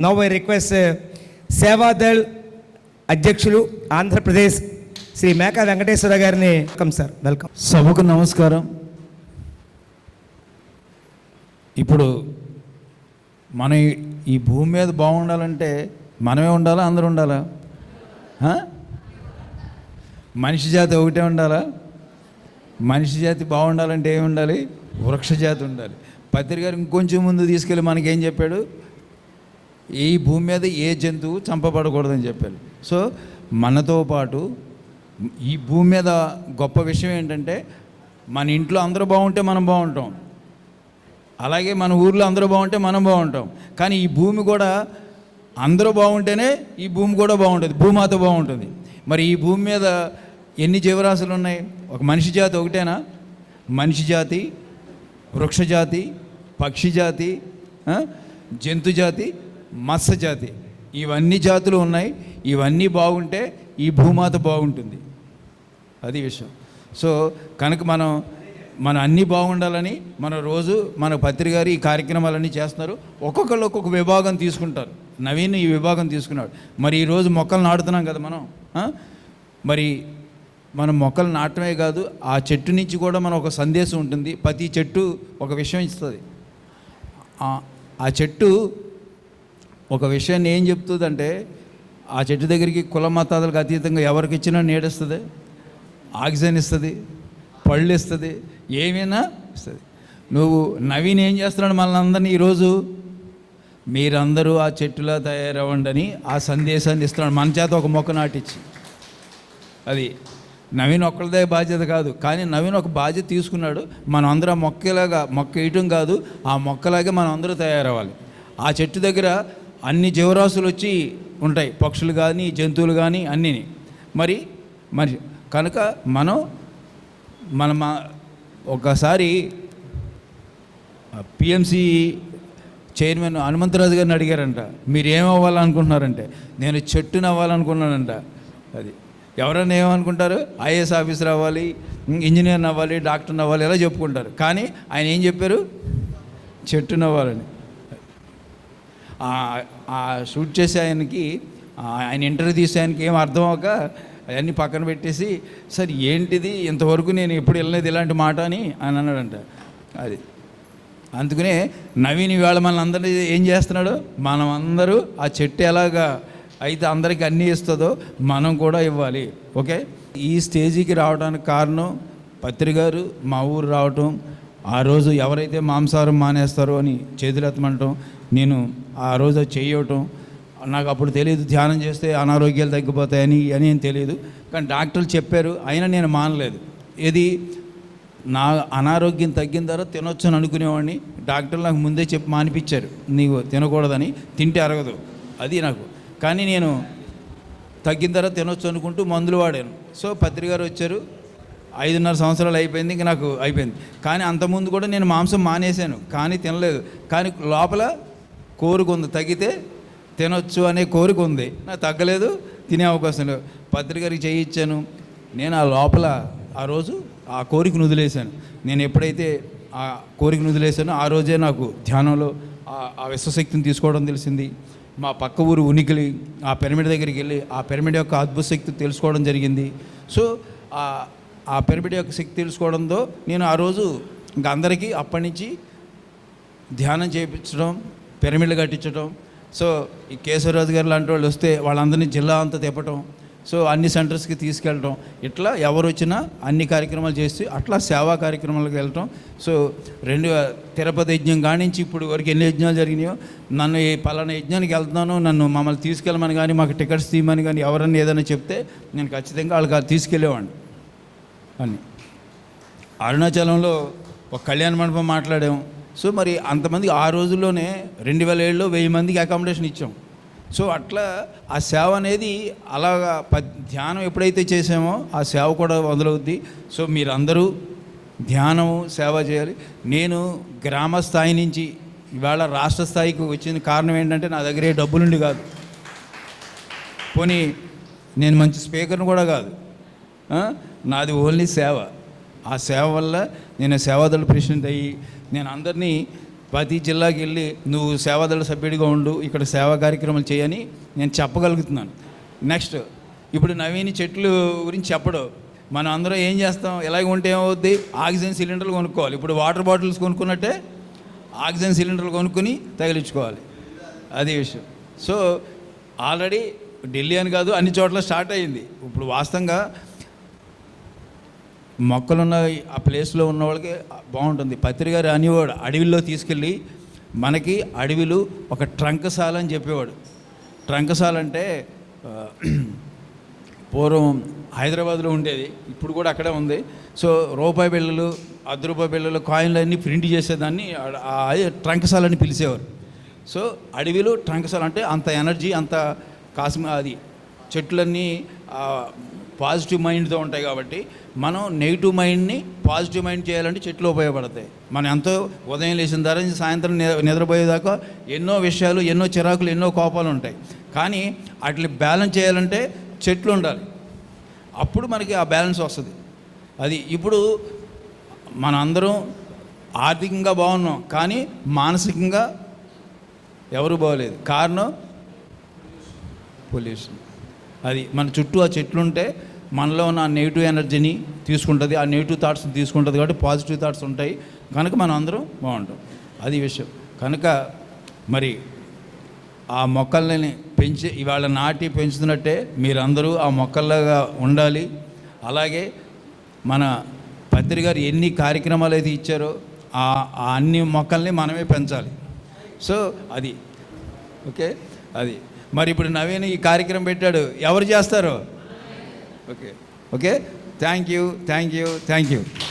Now I request Seva Dal అధ్యక్షులు ఆంధ్రప్రదేశ్ శ్రీ మేకా వెంకటేశ్వర గారిని welcome sir welcome సభకు నమస్కారం. ఇప్పుడు మన ఈ- భూమి మీద బాగుండాలంటే మనమే ఉండాలా అందరూ ఉండాలా? మనిషి జాతి ఒకటే ఉండాలా? మనిషి జాతి బాగుండాలంటే ఏమి ఉండాలి? వృక్ష జాతి ఉండాలి. పత్రిక గారు ఇంకొంచెం ముందు తీసుకెళ్ళి మనకేం చెప్పాడు? ఈ భూమి మీద ఏ జంతువు చంపబడకూడదని చెప్పారు. సో మనతో పాటు ఈ భూమి మీద గొప్ప విషయం ఏంటంటే మన ఇంట్లో అందరూ బాగుంటే మనం బాగుంటాం. అలాగే మన ఊర్లో అందరూ బాగుంటే మనం బాగుంటాం. కానీ ఈ భూమి కూడా అందరూ బాగుంటేనే ఈ భూమి కూడా బాగుంటుంది. భూమాత బాగుంటుంది. మరి ఈ భూమి మీద ఎన్ని జీవరాశులు ఉన్నాయి? ఒక మనిషి జాతి ఒకటేనా? మనిషి జాతి వృక్షజాతి పక్షి జాతి జంతు జాతి మత్స్య జాతి. ఇవన్నీ జాతులు ఉన్నాయి ఇవన్నీ బాగుంటే ఈ భూమాత బాగుంటుంది. అది విషయం. సో కనుక మనం మనం అన్నీ బాగుండాలని మన రోజు మన పత్రికారు ఈ కార్యక్రమాలన్నీ చేస్తున్నారు. ఒక్కొక్కళ్ళు ఒక్కొక్క విభాగం తీసుకుంటారు. నవీన్ ఈ విభాగం తీసుకున్నాడు. మరి ఈరోజు మొక్కలు నాటుతున్నాం కదా మనం మరి మనం మొక్కలు నాటమే కాదు ఆ చెట్టు నుంచి కూడా మనం ఒక సందేశం ఉంటుంది. ప్రతి చెట్టు ఒక విషయం ఇస్తుంది. ఆ చెట్టు ఒక విషయాన్ని ఏం చెప్తుందంటే ఆ చెట్టు దగ్గరికి కుల మతాలకు అతీతంగా ఎవరికి ఇచ్చినా నీడిస్తుంది ఆక్సిజన్ ఇస్తుంది పళ్ళు ఇస్తుంది ఏమైనా ఇస్తుంది. నువ్వు నవీన్ ఏం చేస్తున్నాడు మనల్ని అందరినీ ఈరోజు? మీరందరూ ఆ చెట్టులా తయారవ్వండి అని ఆ సందేశాన్ని ఇస్తున్నాడు. మన చేత ఒక మొక్క నాటించి అది నవీన్ ఒక్కళ్ళదే బాధ్యత కాదు. కానీ నవీన్ ఒక బాధ్యత తీసుకున్నాడు. మనం అందరం మొక్కలాగా మొక్క వేయటం కాదు. ఆ మొక్కలాగే మనం అందరూ తయారవ్వాలి. ఆ చెట్టు దగ్గర అన్ని జీవరాశులు వచ్చి ఉంటాయి. పక్షులు కానీ జంతువులు కానీ అన్నీ మరి మరి కనుక మనం మన మా- ఒకసారి పిఎంసి చైర్మన్ హనుమంతరాజు గారిని అడిగారంట. మీరు ఏమవ్వాలనుకుంటున్నారంటే నేను చెట్టును అవ్వాలనుకున్నానంట అది ఎవరైనా ఏమనుకుంటారు? ఐఏఎస్ ఆఫీసర్ అవ్వాలి ఇంజనీర్ అవ్వాలి డాక్టర్ అవ్వాలి ఇలా చెప్పుకుంటారు. కానీ ఆయన ఏం చెప్పారు? చెట్టుని అవ్వాలని. షూట్ చేసే ఆయనకి ఆయన ఇంటర్వ్యూ తీసే ఆయనకి ఏం అర్థం అవ్వక అవన్నీ పక్కన పెట్టేసి సార్ ఏంటిది? ఇంతవరకు నేను ఎప్పుడు వెళ్ళలేదు ఇలాంటి మాట అని అని అన్నాడంట. అది. అందుకనే నవీన్ ఇవాళ మన అందరినీ ఏం చేస్తున్నాడు? మనం అందరూ ఆ చెట్టు ఎలాగా అయితే అందరికీ అన్నీ ఇస్తుందో మనం కూడా ఇవ్వాలి. ఓకే? ఈ స్టేజీకి రావడానికి కారణం పత్రిక గారు మా ఊరు రావటం ఆ రోజు ఎవరైతే మాంసాహారం మానేస్తారో అని చేతులెత్తమంటాం నేను ఆ రోజు చేయటం నాకు అప్పుడు తెలియదు ధ్యానం చేస్తే అనారోగ్యాలు తగ్గిపోతాయని అని ఏం తెలియదు. కానీ డాక్టర్లు చెప్పారు అయినా నేను మానలేదు. ఇది నా అనారోగ్యం తగ్గిన తర్వాత తినొచ్చు అని అనుకునేవాడిని. డాక్టర్లు నాకు ముందే చెప్పి మానిపించారు. నీవు తినకూడదని తింటే అరగదు. అది నాకు. కానీ నేను తగ్గిన తర్వాత తినొచ్చు అనుకుంటూ మందులు వాడాను. సో పత్రిక గారు వచ్చారు. ఐదున్నర సంవత్సరాలు అయిపోయింది ఇంకా నాకు అయిపోయింది. కానీ అంతకుముందు కూడా నేను మాంసం మానేశాను. కానీ తినలేదు. కానీ లోపల కోరిక ఉంది తగ్గితే తినొచ్చు అనే కోరిక ఉంది. నాకు తగ్గలేదు తినే అవకాశం లేదు. పత్రిక గారికి చేయించాను నేను ఆ లోపల ఆ రోజు ఆ కోరికను వదిలేశాను. నేను ఎప్పుడైతే ఆ కోరికను వదిలేశానో ఆ రోజే నాకు ధ్యానంలో ఆ- ఆ విశ్వశక్తిని తీసుకోవడం తెలిసింది. మా పక్క ఊరు ఉనికిలి ఆ పిరమిడ్ దగ్గరికి వెళ్ళి ఆ పిరమిడ్ యొక్క అద్భుత శక్తి తెలుసుకోవడం జరిగింది. సో ఆ ఆ పిరమిడ్ యొక్క శక్తి తెలుసుకోవడంతో నేను ఆ రోజు ఇంకా అందరికీ అప్పటి నుంచి ధ్యానం చేయించడం పిరమిడ్లు కట్టించడం సో ఈ కేశవరాజు గారు లాంటి వాళ్ళు వస్తే వాళ్ళందరినీ జిల్లా అంతా తిప్పటం. సో అన్ని సెంటర్స్కి తీసుకెళ్ళటం. ఇట్లా ఎవరు వచ్చినా అన్ని కార్యక్రమాలు చేసి అట్లా సేవా కార్యక్రమాలకు వెళ్ళటం. సో రెండు తిరుపతి యజ్ఞం కానించి ఇప్పుడు వరకు ఎన్ని యజ్ఞాలు జరిగినాయో నన్ను ఈ పలానా యజ్ఞానికి వెళ్తున్నాను నన్ను మమ్మల్ని తీసుకెళ్ళమని కానీ మాకు టికెట్స్ తీయమని కానీ ఎవరన్నా ఏదైనా చెప్తే నేను ఖచ్చితంగా వాళ్ళకి తీసుకెళ్ళేవాడిని. అని. అరుణాచలంలో ఒక కళ్యాణ మండపం మాట్లాడాం. సో మరి అంతమంది ఆ రోజుల్లోనే రెండు వేల ఏడులో వెయ్యి మందికి అకామిడేషన్ ఇచ్చాం. సో అట్లా ఆ సేవ అనేది అలాగా ప ధ్యానం ఎప్పుడైతే చేసామో ఆ సేవ కూడా మొదలవుద్ది. సో మీరందరూ ధ్యానము సేవ చేయాలి. నేను గ్రామ స్థాయి నుంచి ఇవాళ రాష్ట్ర స్థాయికి వచ్చిన కారణం ఏంటంటే నా దగ్గర ఏ డబ్బులుండి కాదు. పోనీ నేను మంచి స్పీకర్ని కూడా కాదు. నాది ఓన్లీ సేవ. ఆ సేవ వల్ల నేను సేవాదళ ప్రెసిడెంట్ అయ్యి నేను అందరినీ ప్రతి జిల్లాకి వెళ్ళి నువ్వు సేవాదళ సభ్యుడిగా ఉండు ఇక్కడ సేవా కార్యక్రమాలు చేయని నేను చెప్పగలుగుతున్నాను. నెక్స్ట్ ఇప్పుడు నవీని చెట్లు గురించి చెప్పడం. మనం అందరం ఏం చేస్తాం? ఎలాగ ఉంటే ఏమవుద్ది? ఆక్సిజన్ సిలిండర్లు కొనుక్కోవాలి. ఇప్పుడు వాటర్ బాటిల్స్ కొనుక్కున్నట్టే ఆక్సిజన్ సిలిండర్లు కొనుక్కొని తగిలించుకోవాలి. అది విషయం. సో ఆల్రెడీ ఢిల్లీ అని కాదు అన్ని చోట్ల స్టార్ట్ అయ్యింది. ఇప్పుడు వాస్తవంగా మొక్కలున్న ఆ ప్లేస్లో ఉన్న వాళ్ళకి బాగుంటుంది. పత్రిక రానివాడు అడవిలో తీసుకెళ్ళి మనకి అడవిలు ఒక ట్రంకశాల అని చెప్పేవాడు. ట్రంకశాల అంటే పూర్వం హైదరాబాద్లో ఉండేది. ఇప్పుడు కూడా అక్కడే ఉంది. సో రూపాయి బిళ్ళలు అర్ధ రూపాయి బిళ్ళలు కాయిన్లు అన్నీ ప్రింట్ చేసేదాన్ని. ట్రంకశాల అని పిలిచేవారు. సో అడవిలో ట్రంకశాల అంటే అంత ఎనర్జీ అంత కాశ్మీ అది చెట్లన్నీ పాజిటివ్ మైండ్తో ఉంటాయి కాబట్టి మనం నెగిటివ్ మైండ్ని పాజిటివ్ మైండ్ చేయాలంటే చెట్లు ఉపయోగపడతాయి. మనం ఎంతో ఉదయం లేచిన ధర నుంచి సాయంత్రం నిద్రపోయేదాకా ఎన్నో విషయాలు ఎన్నో చిరాకులు ఎన్నో కోపాలు ఉంటాయి. కానీ వాటిని బ్యాలెన్స్ చేయాలంటే చెట్లు ఉండాలి. అప్పుడు మనకి ఆ బ్యాలెన్స్ వస్తుంది. అది ఇప్పుడు మనందరం ఆర్థికంగా బాగున్నాం కానీ మానసికంగా ఎవరు బాగోలేదు. కారణం పొల్యూషన్. అది మన చుట్టూ ఆ చెట్లు ఉంటే మనలో ఉన్న ఆ నెగిటివ్ ఎనర్జీని తీసుకుంటుంది ఆ నెగిటివ్ థాట్స్ని తీసుకుంటుంది కాబట్టి పాజిటివ్ థాట్స్ ఉంటాయి. కనుక మనం అందరం బాగుంటాం. అది విషయం. కనుక మరి ఆ మొక్కల్ని పెంచి ఇవాళ నాటి పెంచుతున్నట్టే మీరందరూ ఆ మొక్కల్లాగా ఉండాలి. అలాగే మన పత్రి గారు ఎన్ని కార్యక్రమాలు అయితే ఇచ్చారో ఆ అన్ని మొక్కల్ని మనమే పెంచాలి. సో అది. ఓకే? అది. మరి ఇప్పుడు నవీన్ ఈ కార్యక్రమం పెట్టాడు. ఎవరు చేస్తారు? Okay. Okay. Thank you. Thank you. Thank you.